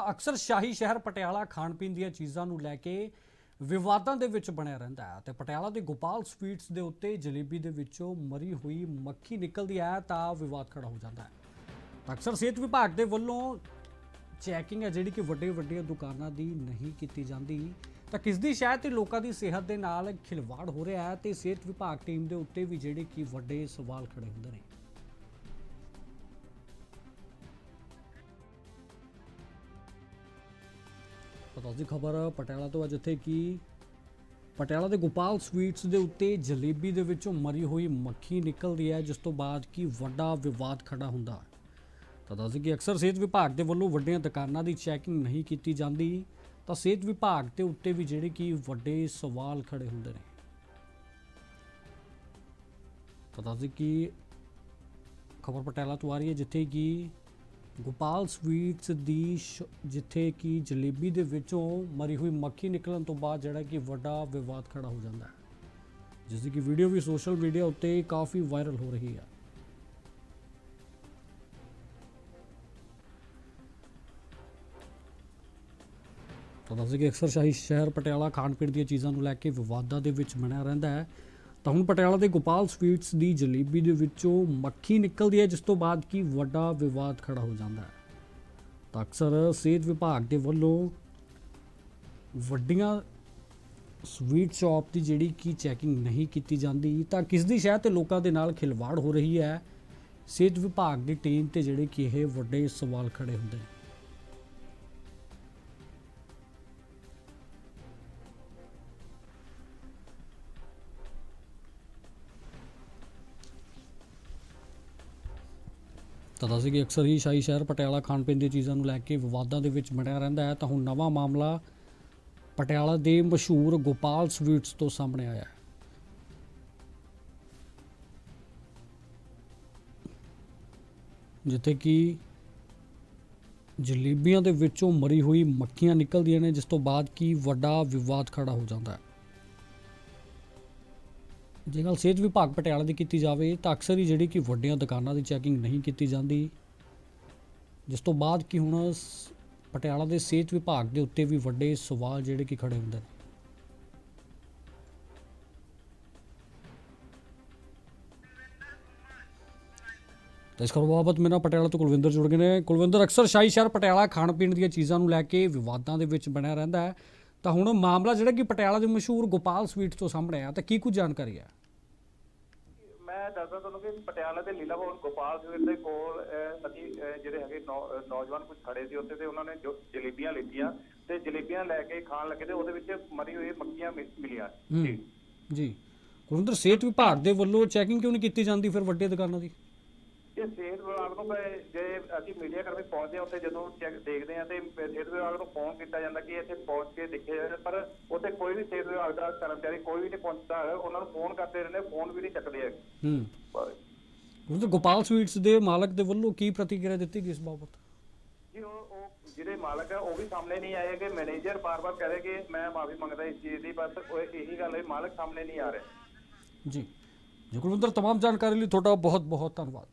ਅਕਸਰ ਸ਼ਾਹੀ ਸ਼ਹਿਰ ਪਟਿਆਲਾ ਖਾਣ ਪੀਣ ਦੀਆਂ ਚੀਜ਼ਾਂ ਨੂੰ ਲੈ ਕੇ ਵਿਵਾਦਾਂ ਦੇ ਵਿੱਚ ਬਣਿਆ ਰਹਿੰਦਾ ਹੈ ਤੇ ਪਟਿਆਲਾ ਦੇ ਗੋਪਾਲ ਸਵੀਟਸ ਦੇ ਉੱਤੇ ਜਲੇਬੀ ਦੇ ਵਿੱਚੋਂ ਮਰੀ ਹੋਈ ਮੱਖੀ ਨਿਕਲਦੀ ਹੈ ਤਾਂ ਵਿਵਾਦ ਖੜਾ ਹੋ ਜਾਂਦਾ ਹੈ। ਅਕਸਰ ਸਿਹਤ ਵਿਭਾਗ ਦੇ ਵੱਲੋਂ ਚੈਕਿੰਗ ਹੈ ਜਿਹੜੀ ਕਿ ਵੱਡੇ ਵੱਡੀਆਂ ਦੁਕਾਨਾਂ ਦੀ ਨਹੀਂ ਕੀਤੀ ਜਾਂਦੀ। ਤਾਂ ਕਿਸ ਦੀ ਸ਼ਾਇਦ ਤੇ ਲੋਕਾਂ ਦੀ ਸਿਹਤ ਦੇ ਨਾਲ ਖਿਲਵਾੜ ਹੋ ਰਿਹਾ ਹੈ ਤੇ ਸਿਹਤ ਵਿਭਾਗ ਟੀਮ ਦੇ ਉੱਤੇ ਵੀ ਜਿਹੜੇ ਕਿ ਵੱਡੇ ਸਵਾਲ ਖੜੇ ਹੁੰਦੇ ਨੇ। ਪਤਾ ਦੀ ਖਬਰ ਪਟਿਆਲਾ ਤੋਂ ਹੈ ਜਿੱਥੇ ਕਿ ਪਟਿਆਲਾ ਦੇ ਗੋਪਾਲ ਸਵੀਟਸ ਦੇ ਉੱਤੇ ਜਲੇਬੀ ਦੇ ਵਿੱਚੋਂ ਮਰੀ ਹੋਈ ਮੱਖੀ ਨਿਕਲਦੀ ਹੈ, ਜਿਸ ਤੋਂ ਬਾਅਦ ਕੀ ਵੱਡਾ ਵਿਵਾਦ ਖੜਾ ਹੁੰਦਾ। ਹੈ ਤਾਂ ਦੱਸਦੇ ਕਿ ਅਕਸਰ ਸਿਹਤ ਵਿਭਾਗ ਦੇ ਵੱਲੋਂ ਵੱਡੀਆਂ ਦੁਕਾਨਾਂ ਦੀ ਚੈਕਿੰਗ ਨਹੀਂ ਕੀਤੀ ਜਾਂਦੀ, ਤਾਂ ਸਿਹਤ ਵਿਭਾਗ ਦੇ ਉੱਤੇ ਵੀ ਜਿਹੜੇ ਕਿ ਵੱਡੇ ਸਵਾਲ ਖੜੇ ਹੁੰਦੇ ਨੇ। ਤਾਂ ਦੱਸਦੇ ਕਿ ਖਬਰ ਪਟਿਆਲਾ ਤੋਂ ਆ ਰਹੀ ਹੈ ਜਿੱਥੇ ਕਿ ਗੋਪਾਲ ਸਵੀਟਸ ਦੀ ਸ਼- ਜਿੱਥੇ ਕਿ ਜਲੇਬੀ ਦੇ ਵਿੱਚੋਂ ਮਰੀ ਹੋਈ ਮੱਖੀ ਨਿਕਲਣ ਤੋਂ ਬਾਅਦ ਜਿਹੜਾ ਕਿ ਵੱਡਾ ਵਿਵਾਦ ਖੜਾ ਹੋ ਜਾਂਦਾ ਹੈ। ਜਿਸ ਦੀ ਕਿ ਵੀਡੀਓ ਵੀ ਸੋਸ਼ਲ ਮੀਡੀਆ ਉੱਤੇ ਕਾਫੀ ਵਾਇਰਲ ਹੋ ਰਹੀ ਹੈ। ਤਾਂ ਦੱਸਦੇ ਕਿ ਅਕਸਰ ਸ਼ਾਹੀ ਸ਼ਹਿਰ ਪਟਿਆਲਾ ਖਾਣ ਪੀਣ ਦੀਆਂ ਚੀਜ਼ਾਂ ਨੂੰ ਲੈ ਕੇ ਵਿਵਾਦਾਂ ਦੇ ਵਿੱਚ ਬਣਿਆ ਰਹਿੰਦਾ ਹੈ। ਤਾਂ ਹੁਣ ਪਟਿਆਲਾ ਦੇ ਗੋਪਾਲ ਸਵੀਟਸ ਦੀ ਜਲੇਬੀ ਦੇ ਵਿੱਚੋਂ ਮੱਖੀ ਨਿਕਲਦੀ ਹੈ, ਜਿਸ ਤੋਂ ਬਾਅਦ ਕੀ ਵੱਡਾ ਵਿਵਾਦ ਖੜਾ ਹੋ ਜਾਂਦਾ ਹੈ? ਤਾਂ ਅਕਸਰ ਸਿਹਤ ਵਿਭਾਗ ਦੇ ਵੱਲੋਂ ਵੱਡੀਆਂ ਸਵੀਟ ਸ਼ਾਪ ਦੀ ਜਿਹੜੀ ਕੀ ਚੈਕਿੰਗ ਨਹੀਂ ਕੀਤੀ ਜਾਂਦੀ, ਤਾਂ ਕਿਸ ਦੀ ਸ਼ਾਇਦ ਤੇ ਲੋਕਾਂ ਦੇ ਨਾਲ ਖਿਲਵਾੜ ਹੋ ਰਹੀ ਹੈ? ਸਿਹਤ ਵਿਭਾਗ ਦੀ ਟੀਮ ਤੇ ਜਿਹੜੇ ਕਿ ਇਹ ਵੱਡੇ ਸਵਾਲ ਖੜੇ ਹੁੰਦੇ ਨੇ। ਤਾਂ ਸੀ ਕਿ ਅਕਸਰ ਹੀ ਸ਼ਾਹੀ ਸ਼ਹਿਰ ਪਟਿਆਲਾ ਖਾਣ ਪੀਣ ਦੀਆਂ ਚੀਜ਼ਾਂ ਨੂੰ ਲੈ ਕੇ ਵਿਵਾਦਾਂ ਦੇ ਵਿੱਚ ਬਣਿਆ ਰਹਿੰਦਾ ਹੈ, ਤਾਂ ਹੁਣ ਨਵਾਂ ਮਾਮਲਾ ਪਟਿਆਲਾ ਦੇ ਮਸ਼ਹੂਰ ਗੋਪਾਲ ਸਵੀਟਸ ਤੋਂ ਸਾਹਮਣੇ ਆਇਆ ਹੈ। ਜਿੱਥੇ ਕਿ ਜਲੇਬੀਆਂ ਦੇ ਵਿੱਚੋਂ ਮਰੀ ਹੋਈ ਮੱਖੀਆਂ ਨਿਕਲਦੀਆਂ ਨੇ, ਜਿਸ ਤੋਂ ਬਾਅਦ ਕੀ ਵੱਡਾ ਵਿਵਾਦ ਖੜਾ ਹੋ ਜਾਂਦਾ ਹੈ। ਜੇ ਗੱਲ ਸਿਹਤ ਵਿਭਾਗ ਪਟਿਆਲਾ ਦੀ ਕੀਤੀ ਜਾਵੇ ਤਾਂ ਅਕਸਰ ਹੀ ਜਿਹੜੀ ਕਿ ਵੱਡੀਆਂ ਦੁਕਾਨਾਂ ਦੀ ਚੈਕਿੰਗ ਨਹੀਂ ਕੀਤੀ ਜਾਂਦੀ। ਜਿਸ ਤੋਂ ਬਾਅਦ ਕਿ ਹੁਣ ਸ- ਪਟਿਆਲਾ ਦੇ ਸਿਹਤ ਵਿਭਾਗ ਦੇ ਉੱਤੇ ਵੀ ਵੱਡੇ ਸਵਾਲ ਜਿਹੜੇ ਕਿ ਖੜੇ ਹੁੰਦੇ ਨੇ। ਤਾਂ ਇਸ ਖਬਰ ਬਾਬਤ ਮੇਰਾ ਪਟਿਆਲਾ ਤੋਂ ਕੁਲਵਿੰਦਰ ਜੁੜ ਗਏ ਨੇ। ਕੁਲਵਿੰਦਰ, ਅਕਸਰ ਸ਼ਾਹੀ ਸ਼ਹਿਰ ਪਟਿਆਲਾ ਖਾਣ ਪੀਣ ਦੀਆਂ ਚੀਜ਼ਾਂ ਨੂੰ ਲੈ ਕੇ ਵਿਵਾਦਾਂ ਦੇ ਵਿੱਚ ਬਣਿਆ ਰਹਿੰਦਾ ਹੈ। ਤਾਂ ਹੁਣ ਮਾਮਲਾ ਜਿਹੜਾ ਕਿ ਪਟਿਆਲਾ ਦੇ ਮਸ਼ਹੂਰ ਗੋਪਾਲ ਸਵੀਟ ਤੋਂ ਸਾਹਮਣੇ ਆ ਤਾਂ ਕੀ ਕੁਝ ਜਾਣਕਾਰੀ ਹੈ? ਮੈਂ ਦੱਸਦਾ ਤੁਹਾਨੂੰ ਕਿ ਪਟਿਆਲਾ ਦੇ ਲੀਲਾ ਭਵਨ ਗੋਪਾਲ ਸਵੀਰ ਦੇ ਕੋਲ ਅਸੀਂ ਜਿਹੜੇ ਹੈਗੇ ਨੌਜਵਾਨ ਕੁਝ ਖੜੇ ਸੀ ਉੱਥੇ ਤੇ ਉਹਨਾਂ ਨੇ ਜੋ ਜਲੇਬੀਆਂ ਲਿੱਤੀਆਂ ਤੇ ਜਲੇਬੀਆਂ ਲੈ ਕੇ ਖਾਣ ਲੱਗੇ ਤੇ ਉਹਦੇ ਵਿੱਚ ਮਰੀ ਹੋਈ ਮੱਖੀਆਂ ਮਿ- ਮਿਲੀਆਂ। ਜੀ ਜੀ। ਕੁਲਵਿੰਦਰ ਸਿਹਤ ਵਿਭਾਗ ਦੇ ਵੱਲੋਂ ਚੈਕਿੰਗ ਕਿਉਂ ਨਹੀਂ ਕੀਤੀ ਜਾਂਦੀ ਫਿਰ ਵੱਡੇ ਦੁਕਾਨਾਂ ਦੀ? ਇਹ ਸਿਹਤ ਵਿਭਾਗ ਨੂੰ ਭਾਵੇਂ ਜੇ ਅਸੀਂ ਮੀਡੀਆ ਕਰਮੀ ਪਹੁੰਚਦੇ ਹਾਂ ਉੱਥੇ ਜਦੋਂ ਚੈੱਕ ਦੇਖਦੇ ਹਾਂ ਤੇ ਸਿਹਤ ਵਿਭਾਗ ਨੂੰ ਫੋਨ ਕੀਤਾ ਜਾਂਦਾ ਕਿ ਇੱਥੇ ਪਹੁੰਚ ਕੇ ਦੇਖਿਆ ਜਾਵੇ ਪਰ ਉੱਥੇ ਕੋਈ ਵੀ ਸਿਹਤ ਵਿਭਾਗ ਦਾ ਕਰਮਚਾਰੀ ਕੋਈ ਵੀ ਨਹੀਂ ਪਹੁੰਚਦਾ ਹੈ ਉਹਨਾਂ ਨੂੰ ਫੋਨ ਕਰਦੇ ਰਹਿੰਦੇ ਫੋਨ ਵੀ ਨਹੀਂ ਚੱਕਦੇ ਹੈਗੇ ਹੂੰ ਪਰ ਕੁਲਵਿੰਦਰ ਗੋਪਾਲ ਸਵੀਟਸ ਦੇ ਮਾਲਕ ਦੇ ਵੱਲੋਂ ਕੀ ਪ੍ਰਤੀਕਿਰਿਆ ਦਿੱਤੀ ਗਈ ਇਸ ਬਾਬਤ ਜੀ ਉਹ ਉਹ ਜਿਹੜੇ ਮਾਲਕ ਹੈ ਉਹ ਵੀ ਸਾਹਮਣੇ ਨਹੀਂ ਆਏ ਕਿ ਮੈਨੇਜਰ ਬਾਰ-ਬਾਰ ਕਹੇ ਕਿ ਮੈਂ ਮਾਫੀ ਮੰਗਦਾ ਇਸ ਚੀਜ਼ ਦੀ ਬਸ ਉਹ ਇਹੀ ਗੱਲ ਹੈ ਮਾਲਕ ਸਾਹਮਣੇ ਨਹੀਂ ਆ ਰਿਹਾ ਜੀ ਜੀ ਕੁਲਵਿੰਦਰ तमाम ਜਾਣਕਾਰੀ ਲਈ ਤੁਹਾਡਾ ਬਹੁਤ ਬਹੁਤ ਧੰਨਵਾਦ